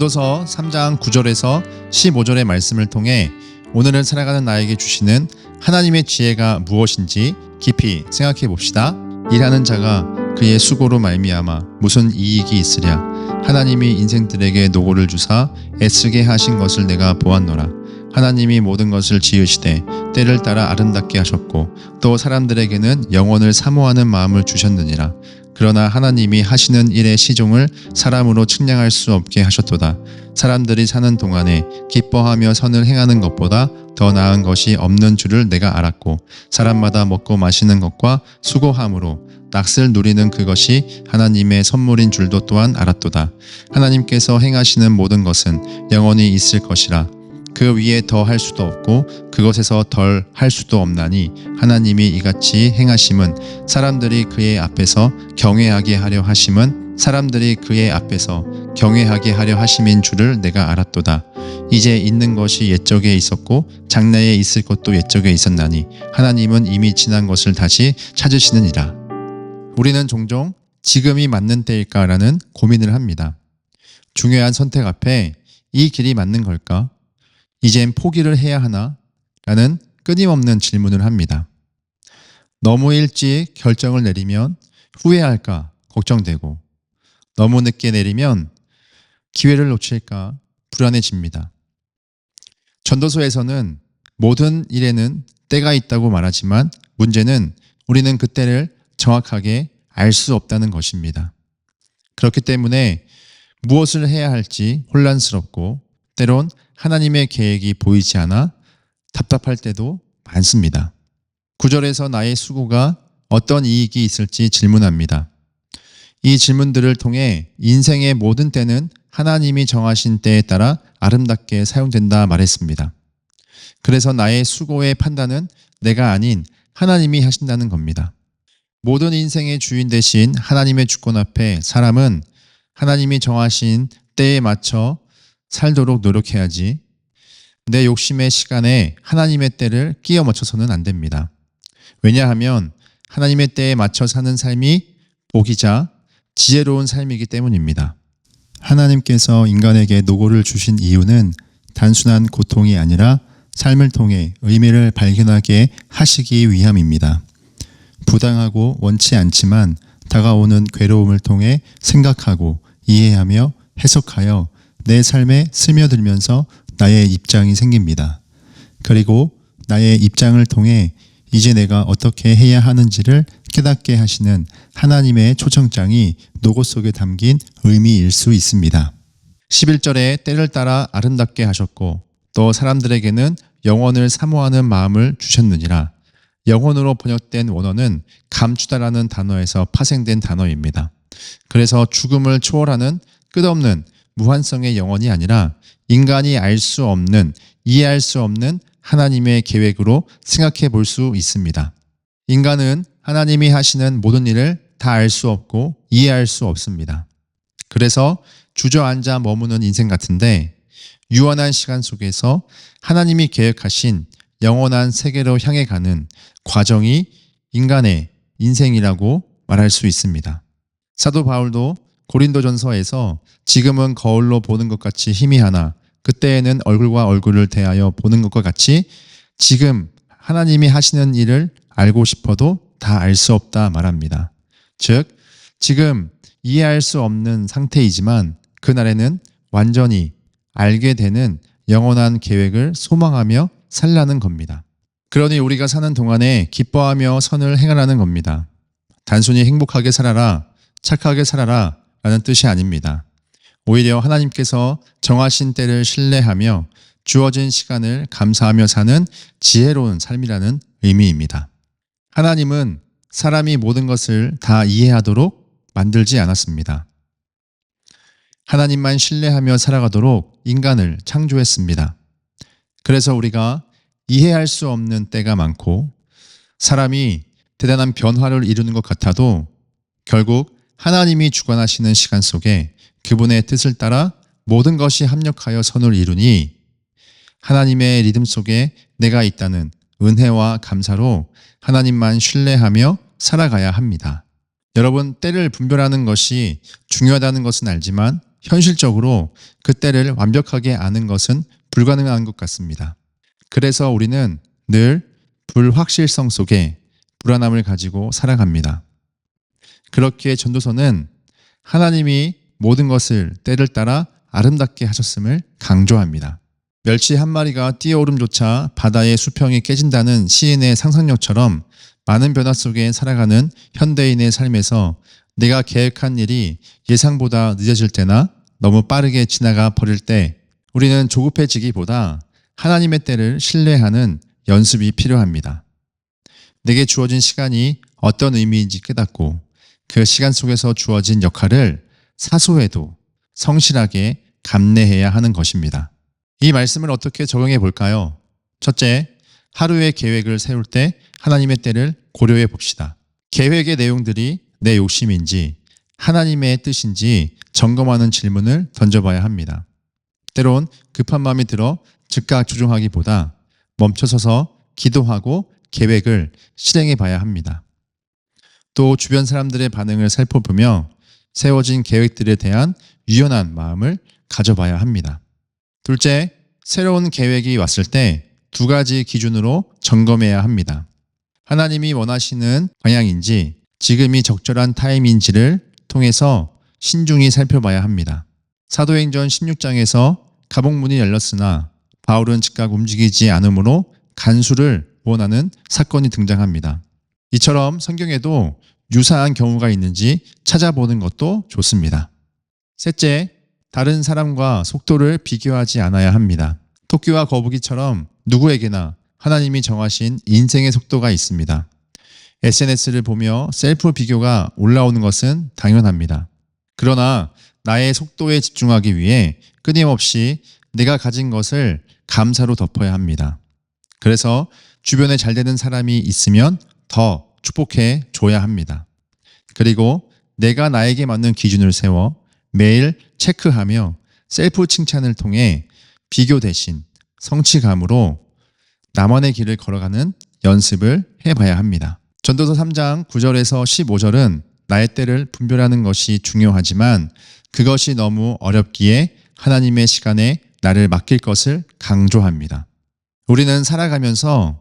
전도서 3장 9절에서 15절의 말씀을 통해 오늘을 살아가는 나에게 주시는 하나님의 지혜가 무엇인지 깊이 생각해 봅시다. 일하는 자가 그의 수고로 말미암아 무슨 이익이 있으랴. 하나님이 인생들에게 노고를 주사 애쓰게 하신 것을 내가 보았노라. 하나님이 모든 것을 지으시되 때를 따라 아름답게 하셨고 또 사람들에게는 영혼을 사모하는 마음을 주셨느니라 그러나 하나님이 하시는 일의 시종을 사람으로 측량할 수 없게 하셨도다. 사람들이 사는 동안에 기뻐하며 선을 행하는 것보다 더 나은 것이 없는 줄을 내가 알았고 사람마다 먹고 마시는 것과 수고함으로 낙을 누리는 그것이 하나님의 선물인 줄도 또한 알았도다. 하나님께서 행하시는 모든 것은 영원히 있을 것이라. 그 위에 더 할 수도 없고 그것에서 덜 할 수도 없나니 하나님이 이같이 행하심은 사람들이 그의 앞에서 경외하게 하려 하심은 사람들이 그의 앞에서 경외하게 하려 하심인 줄을 내가 알았도다. 이제 있는 것이 옛적에 있었고 장래에 있을 것도 옛적에 있었나니 하나님은 이미 지난 것을 다시 찾으시느니라. 우리는 종종 지금이 맞는 때일까라는 고민을 합니다. 중요한 선택 앞에 이 길이 맞는 걸까? 이젠 포기를 해야 하나? 라는 끊임없는 질문을 합니다. 너무 일찍 결정을 내리면 후회할까 걱정되고 너무 늦게 내리면 기회를 놓칠까 불안해집니다. 전도서에서는 모든 일에는 때가 있다고 말하지만 문제는 우리는 그 때를 정확하게 알 수 없다는 것입니다. 그렇기 때문에 무엇을 해야 할지 혼란스럽고 때론 하나님의 계획이 보이지 않아 답답할 때도 많습니다. 구절에서 나의 수고가 어떤 이익이 있을지 질문합니다. 이 질문들을 통해 인생의 모든 때는 하나님이 정하신 때에 따라 아름답게 사용된다 말했습니다. 그래서 나의 수고의 판단은 내가 아닌 하나님이 하신다는 겁니다. 모든 인생의 주인 대신 하나님의 주권 앞에 사람은 하나님이 정하신 때에 맞춰 살도록 노력해야지 내 욕심의 시간에 하나님의 때를 끼워 맞춰서는 안 됩니다. 왜냐하면 하나님의 때에 맞춰 사는 삶이 복이자 지혜로운 삶이기 때문입니다. 하나님께서 인간에게 노고를 주신 이유는 단순한 고통이 아니라 삶을 통해 의미를 발견하게 하시기 위함입니다. 부당하고 원치 않지만 다가오는 괴로움을 통해 생각하고 이해하며 해석하여 내 삶에 스며들면서 나의 입장이 생깁니다. 그리고 나의 입장을 통해 이제 내가 어떻게 해야 하는지를 깨닫게 하시는 하나님의 초청장이 노고 속에 담긴 의미일 수 있습니다. 11절에 때를 따라 아름답게 하셨고 또 사람들에게는 영혼을 사모하는 마음을 주셨느니라. 영혼으로 번역된 원어는 감추다라는 단어에서 파생된 단어입니다. 그래서 죽음을 초월하는 끝없는 무한성의 영혼이 아니라 인간이 알 수 없는, 이해할 수 없는 하나님의 계획으로 생각해 볼 수 있습니다. 인간은 하나님이 하시는 모든 일을 다 알 수 없고 이해할 수 없습니다. 그래서 주저앉아 머무는 인생 같은데 유한한 시간 속에서 하나님이 계획하신 영원한 세계로 향해 가는 과정이 인간의 인생이라고 말할 수 있습니다. 사도 바울도 고린도전서에서 지금은 거울로 보는 것 같이 희미하나 그때에는 얼굴과 얼굴을 대하여 보는 것과 같이 지금 하나님이 하시는 일을 알고 싶어도 다 알 수 없다 말합니다. 즉, 지금 이해할 수 없는 상태이지만 그날에는 완전히 알게 되는 영원한 계획을 소망하며 살라는 겁니다. 그러니 우리가 사는 동안에 기뻐하며 선을 행하라는 겁니다. 단순히 행복하게 살아라, 착하게 살아라 라는 뜻이 아닙니다. 오히려 하나님께서 정하신 때를 신뢰하며 주어진 시간을 감사하며 사는 지혜로운 삶이라는 의미입니다. 하나님은 사람이 모든 것을 다 이해하도록 만들지 않았습니다. 하나님만 신뢰하며 살아가도록 인간을 창조했습니다. 그래서 우리가 이해할 수 없는 때가 많고 사람이 대단한 변화를 이루는 것 같아도 결국 하나님이 주관하시는 시간 속에 그분의 뜻을 따라 모든 것이 합력하여 선을 이루니 하나님의 리듬 속에 내가 있다는 은혜와 감사로 하나님만 신뢰하며 살아가야 합니다. 여러분, 때를 분별하는 것이 중요하다는 것은 알지만 현실적으로 그 때를 완벽하게 아는 것은 불가능한 것 같습니다. 그래서 우리는 늘 불확실성 속에 불안함을 가지고 살아갑니다. 그렇기에 전도서는 하나님이 모든 것을 때를 따라 아름답게 하셨음을 강조합니다. 멸치 한 마리가 뛰어오름조차 바다의 수평이 깨진다는 시인의 상상력처럼 많은 변화 속에 살아가는 현대인의 삶에서 내가 계획한 일이 예상보다 늦어질 때나 너무 빠르게 지나가 버릴 때 우리는 조급해지기보다 하나님의 때를 신뢰하는 연습이 필요합니다. 내게 주어진 시간이 어떤 의미인지 깨닫고 그 시간 속에서 주어진 역할을 사소해도 성실하게 감내해야 하는 것입니다. 이 말씀을 어떻게 적용해 볼까요? 첫째, 하루의 계획을 세울 때 하나님의 때를 고려해 봅시다. 계획의 내용들이 내 욕심인지 하나님의 뜻인지 점검하는 질문을 던져봐야 합니다. 때론 급한 마음이 들어 즉각 조종하기보다 멈춰서서 기도하고 계획을 실행해 봐야 합니다. 또 주변 사람들의 반응을 살펴보며 세워진 계획들에 대한 유연한 마음을 가져봐야 합니다. 둘째, 새로운 계획이 왔을 때 두 가지 기준으로 점검해야 합니다. 하나님이 원하시는 방향인지 지금이 적절한 타임인지를 통해서 신중히 살펴봐야 합니다. 사도행전 16장에서 가복문이 열렸으나 바울은 즉각 움직이지 않으므로 간수를 원하는 사건이 등장합니다. 이처럼 성경에도 유사한 경우가 있는지 찾아보는 것도 좋습니다. 셋째, 다른 사람과 속도를 비교하지 않아야 합니다. 토끼와 거북이처럼 누구에게나 하나님이 정하신 인생의 속도가 있습니다. SNS를 보며 셀프 비교가 올라오는 것은 당연합니다. 그러나 나의 속도에 집중하기 위해 끊임없이 내가 가진 것을 감사로 덮어야 합니다. 그래서 주변에 잘 되는 사람이 있으면 더 축복해 줘야 합니다. 그리고 내가 나에게 맞는 기준을 세워 매일 체크하며 셀프 칭찬을 통해 비교 대신 성취감으로 나만의 길을 걸어가는 연습을 해봐야 합니다. 전도서 3장 9절에서 15절은 나의 때를 분별하는 것이 중요하지만 그것이 너무 어렵기에 하나님의 시간에 나를 맡길 것을 강조합니다. 우리는 살아가면서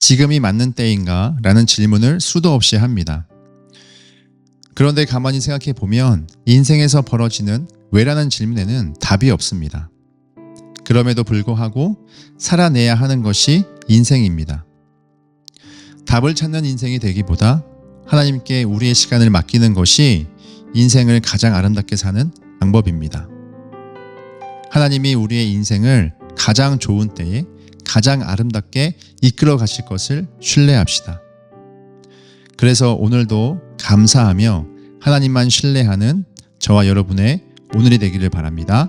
지금이 맞는 때인가? 라는 질문을 수도 없이 합니다. 그런데 가만히 생각해 보면 인생에서 벌어지는 왜라는 질문에는 답이 없습니다. 그럼에도 불구하고 살아내야 하는 것이 인생입니다. 답을 찾는 인생이 되기보다 하나님께 우리의 시간을 맡기는 것이 인생을 가장 아름답게 사는 방법입니다. 하나님이 우리의 인생을 가장 좋은 때에 가장 아름답게 이끌어 가실 것을 신뢰합시다. 그래서 오늘도 감사하며 하나님만 신뢰하는 저와 여러분의 오늘이 되기를 바랍니다.